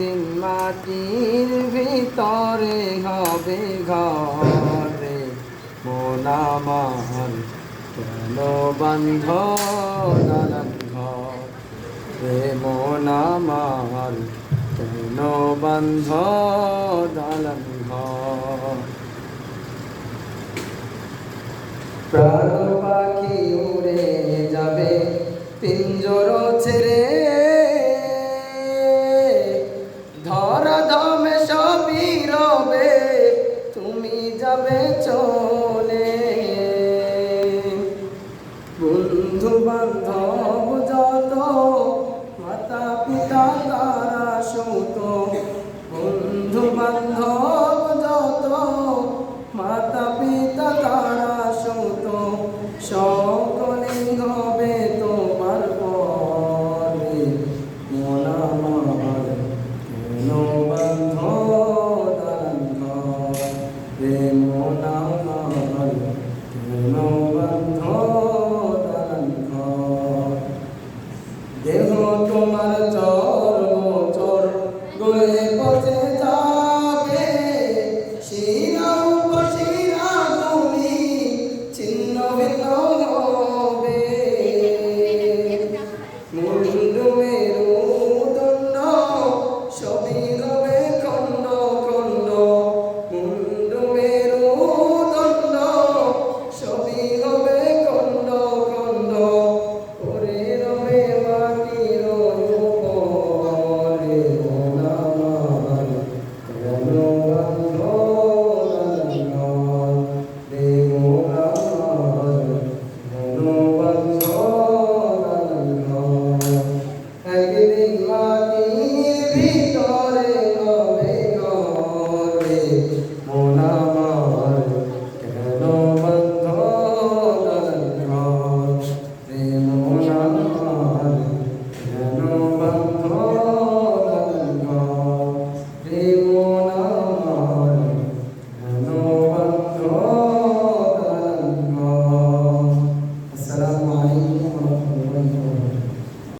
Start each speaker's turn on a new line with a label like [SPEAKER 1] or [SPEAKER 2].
[SPEAKER 1] মাটির ভিতরে হবে ঘরে। মন আমার কেন বন্ধ দালান ঘর? রে মন আমার কেন বন্ধ দালান ঘর? প্রাণ পাখি উড়ে যাবে, পিঞ্জর বান্ধব যত মাতা পিতা তারা সৌত। বন্ধু বান্ধব যত মাতা পিতা তারা সৌত। সকলে হবে তোমার পরে। মন আমার কেন বান্ধ দান রে মন আমার কেন বান্ধ